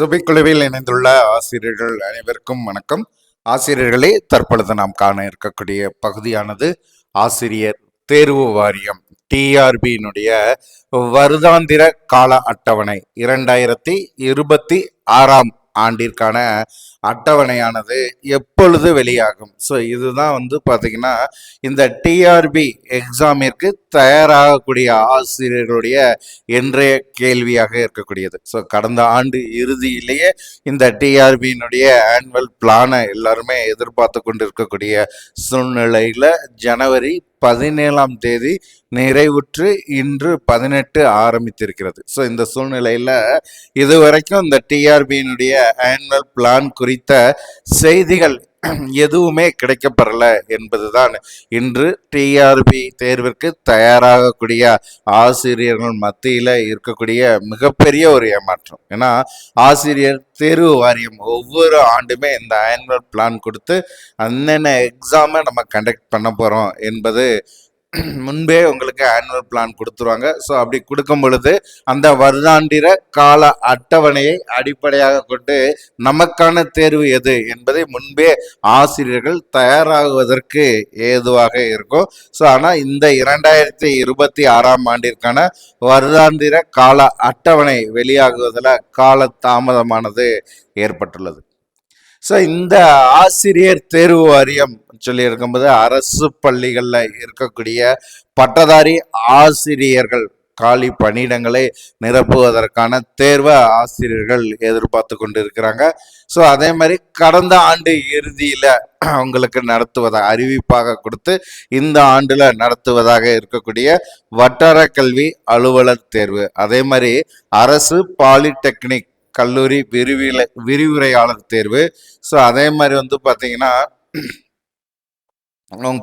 சுபிக்குழுவில் இணைந்துள்ள ஆசிரியர்கள் அனைவருக்கும் வணக்கம். ஆசிரியர்களே தற்பொழுது நாம் காண இருக்கக்கூடிய பகுதியானது ஆசிரியர் தேர்வு வாரியம் டிஆர்பியினுடைய வருடாந்திர கால அட்டவணை இரண்டாயிரத்தி இருபத்தி ஆறாம் ஆண்டிற்கான அட்டவணையானது எப்பொழுது வெளியாகும்? ஸோ இதுதான் வந்து பார்த்தீங்கன்னா இந்த டிஆர்பி எக்ஸாமிற்கு தயாராகக்கூடிய ஆசிரியர்களுடைய இன்றைய கேள்வியாக இருக்கக்கூடியது. ஸோ கடந்த ஆண்டு இறுதியிலேயே இந்த டிஆர்பியினுடைய ஆனுவல் பிளானை எல்லாருமே எதிர்பார்த்து கொண்டு இருக்கக்கூடிய சூழ்நிலையில் ஜனவரி பதினேழாம் தேதி நிறைவுற்று இன்று பதினெட்டு ஆரம்பித்திருக்கிறது. ஸோ இந்த சூழ்நிலையில் இதுவரைக்கும் இந்த டிஆர்பியினுடைய ஆனுவல் பிளான் குறித்த செய்திகள் எதுவுமே கிடைக்கப்பெறல என்பதுதான். இன்று டிஆர்பி தேர்விற்கு தயாராகக்கூடிய ஆசிரியர்கள் மத்தியில் இருக்கக்கூடிய மிகப்பெரிய ஒரு ஏமாற்றம். ஏன்னா ஆசிரியர் தேர்வு வாரியம் ஒவ்வொரு ஆண்டுமே இந்த ஆனுவல் பிளான் கொடுத்து அந்தென்ன எக்ஸாமை நம்ம கண்டக்ட் பண்ண போகிறோம் என்பது முன்பே உங்களுக்கு ஆனுவல் பிளான் கொடுத்துருவாங்க. ஸோ அப்படி கொடுக்கும் பொழுது அந்த வருடாந்திர கால அட்டவணையை அடிப்படையாக கொண்டு நமக்கான தேர்வு எது என்பதை முன்பே ஆசிரியர்கள் தயாராகுவதற்கு ஏதுவாக இருக்கும். ஸோ ஆனால் இந்த இரண்டாயிரத்தி இருபத்தி ஆறாம் ஆண்டிற்கான வருடாந்திர கால அட்டவணை வெளியாகுவதில் கால தாமதமானது ஏற்பட்டுள்ளது. ஸோ இந்த ஆசிரியர் தேர்வு வாரியம் சொல்லி இருக்கும்போது அரசு பள்ளிகளில் இருக்கக்கூடிய பட்டதாரி ஆசிரியர்கள் காலி பணியிடங்களை நிரப்புவதற்கான தேர்வை ஆசிரியர்கள் எதிர்பார்த்து கொண்டு இருக்கிறாங்க ஸோ அதே மாதிரி கடந்த ஆண்டு இறுதியில் அவங்களுக்கு நடத்துவதாக அறிவிப்பாக கொடுத்து இந்த ஆண்டில் நடத்துவதாக இருக்கக்கூடிய வட்டார கல்வி அலுவலர் தேர்வு. அதே மாதிரி அரசு பாலிடெக்னிக் கல்லூரி விரிவில விரிவுரையாளர் தேர்வு. ஸோ அதே மாதிரி வந்து பார்த்தீங்கன்னா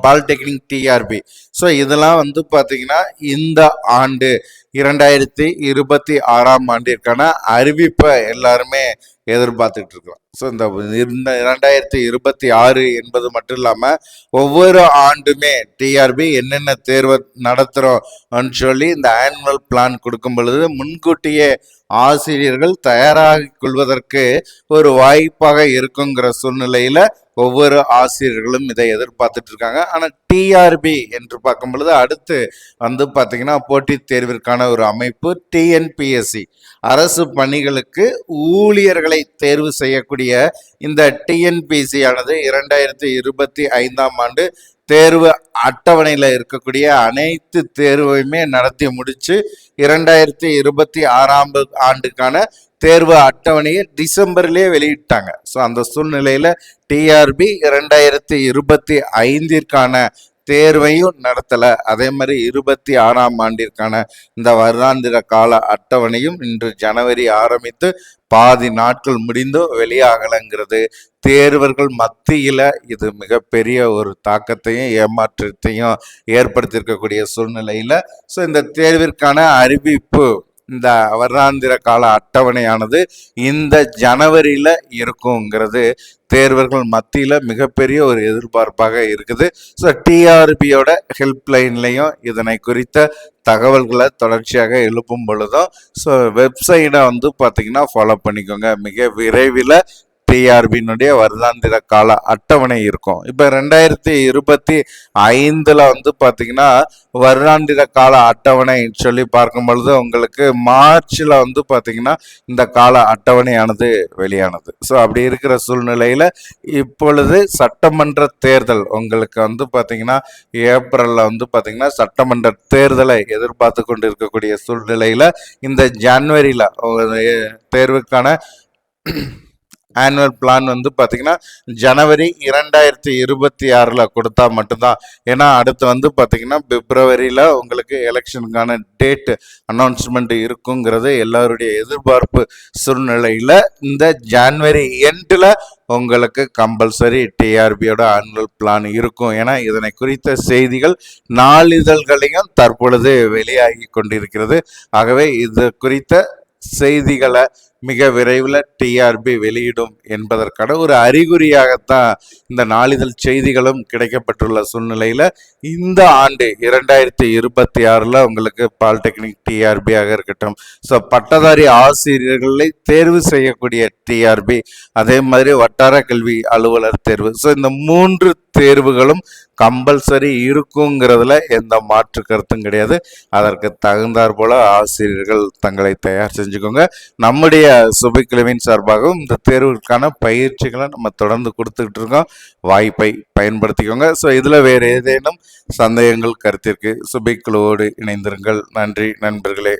பாலிடெக்னிக் டிஆர்பி ஸோ இதெல்லாம் வந்து பார்த்தீங்கன்னா இந்த ஆண்டு இரண்டாயிரத்தி இருபத்தி ஆறாம் ஆண்டிற்கான அறிவிப்பை எல்லாருமே எதிர்பார்த்துட்டு இருக்கிறோம் ஸோ இந்த இந்த இரண்டாயிரத்தி இருபத்தி ஆறு என்பது மட்டும் இல்லாமல் ஒவ்வொரு ஆண்டுமே டிஆர்பி என்னென்ன தேர்வு நடத்துகிறோம்னு சொல்லி இந்த ஆனுவல் பிளான் கொடுக்கும் பொழுது முன்கூட்டியே ஆசிரியர்கள் தயாராகிக் கொள்வதற்கு ஒரு வாய்ப்பாக இருக்குங்கிற சூழ்நிலையில் ஒவ்வொரு ஆசிரியர்களும் இதை எதிர்பார்த்துட்டு இருக்காங்க ஆனால் டிஆர்பி என்று பார்க்கும் பொழுது அடுத்து வந்து பார்த்திங்கன்னா போட்டித் தேர்விற்கான ஒரு அமைப்பு டிஎன்பிஎஸ்சி அரசு பணிகளுக்கு ஊழியர்களை தேர்வு செய்யக்கூடிய இந்த டிஎன்பிசி ஆனது இரண்டாயிரத்தி இருபத்தி ஐந்தாம் ஆண்டு தேர்வு அட்டவணையில் இருக்கக்கூடிய அனைத்து தேர்வையுமே நடத்தி முடிச்சு இரண்டாயிரத்தி இருபத்தி ஆறாம் ஆண்டுக்கான தேர்வு அட்டவணையை டிசம்பர்லேயே வெளியிட்டாங்க. ஸோ அந்த சூழ்நிலையில் டிஆர்பி இரண்டாயிரத்தி இருபத்தி ஐந்திற்கான தேர்வையும் நடத்தலை. அதே மாதிரி இருபத்தி ஆறாம் ஆண்டிற்கான இந்த வருடாந்திர கால அட்டவணையும் இன்று ஜனவரி ஆரம்பித்து பாதி நாட்கள் முடிந்தும் வெளியாகலைங்கிறது. தேர்வர்கள் மத்தியில் இது மிகப்பெரிய ஒரு தாக்கத்தையும் ஏமாற்றத்தையும் ஏற்படுத்தியிருக்கக்கூடிய சூழ்நிலையில் ஸோ இந்த தேர்விற்கான அறிவிப்பு இந்த வருடாந்திர கால அட்டவணையானது இந்த ஜனவரியில் இருக்குங்கிறது தேர்வர்கள் மத்தியில் மிகப்பெரிய ஒரு எதிர்பார்ப்பாக இருக்குது. ஸோ டிஆர்பியோட ஹெல்ப்லைன்லையும் இதனை குறித்த தகவல்களை தொடர்ச்சியாக எழுப்பும் பொழுதும் ஸோ வெப்சைட்டை வந்து பார்த்திங்கன்னா ஃபாலோ பண்ணிக்கோங்க. மிக விரைவில் டிஆர்பியினுடைய வருடாந்திர கால அட்டவணை இருக்கும். இப்போ ரெண்டாயிரத்தி இருபத்தி ஐந்தில் வந்து பார்த்தீங்கன்னா வருடாந்திர கால அட்டவணை சொல்லி பார்க்கும் பொழுது உங்களுக்கு மார்ச்சில் வந்து பார்த்தீங்கன்னா இந்த கால அட்டவணையானது வெளியானது. ஸோ அப்படி இருக்கிற சூழ்நிலையில் இப்பொழுது சட்டமன்ற தேர்தல் உங்களுக்கு வந்து பார்த்தீங்கன்னா ஏப்ரலில் வந்து பார்த்தீங்கன்னா சட்டமன்ற தேர்தலை எதிர்பார்த்து கொண்டு இருக்கக்கூடிய சூழ்நிலையில் இந்த ஜான்வரியில் தேர்வுக்கான ஆனுவல் பிளான் வந்து பார்த்திங்கன்னா ஜனவரி இரண்டாயிரத்தி இருபத்தி ஆறில் கொடுத்தா மட்டும்தான். ஏன்னா அடுத்து வந்து பார்த்திங்கன்னா பிப்ரவரியில் உங்களுக்கு எலெக்ஷனுக்கான டேட்டு அனௌன்ஸ்மெண்ட் இருக்குங்கிறது எல்லாருடைய எதிர்பார்ப்பு சூழ்நிலையில் இந்த ஜான்வரி எண்டில் உங்களுக்கு கம்பல்சரி டிஆர்பியோட ஆனுவல் பிளான் இருக்கும். ஏன்னா இதனை குறித்த செய்திகள் நாளிதழ்களையும் தற்பொழுது வெளியாகி கொண்டிருக்கிறது. ஆகவே இது குறித்த செய்திகளை மிக விரைவில் டிஆர்பி வெளியிடும் என்பதற்கான ஒரு அறிகுறியாகத்தான் இந்த நாளிதழ் செய்திகளும் கிடைக்கப்பட்டுள்ள சூழ்நிலையில் இந்த ஆண்டு இரண்டாயிரத்தி இருபத்தி ஆறில் உங்களுக்கு பாலிடெக்னிக் டிஆர்பியாக இருக்கட்டும். ஸோ பட்டதாரி ஆசிரியர்களை தேர்வு செய்யக்கூடிய டிஆர்பி அதே மாதிரி வட்டார கல்வி அலுவலர் தேர்வு. ஸோ இந்த மூன்று தேர்வுகளும் கம்பல்சரி இருக்குங்கிறதுல எந்த மாற்று கருத்தும் கிடையாது. அதற்கு தகுந்தாற் போல ஆசிரியர்கள் தங்களை தயார் செஞ்சுக்கோங்க. நம்முடைய சுபைக்கிழமையின் சார்பாகவும் இந்த தேர்வுக்கான பயிற்சிகளை நம்ம தொடர்ந்து கொடுத்துக்கிட்டு இருக்கோம். வாய்ப்பை பயன்படுத்திக்கோங்க. ஸோ இதில் வேறு ஏதேனும் சந்தேகங்கள் கருத்திற்கு சுபைக்குழுவோடு இணைந்திருங்கள். நன்றி நண்பர்களே.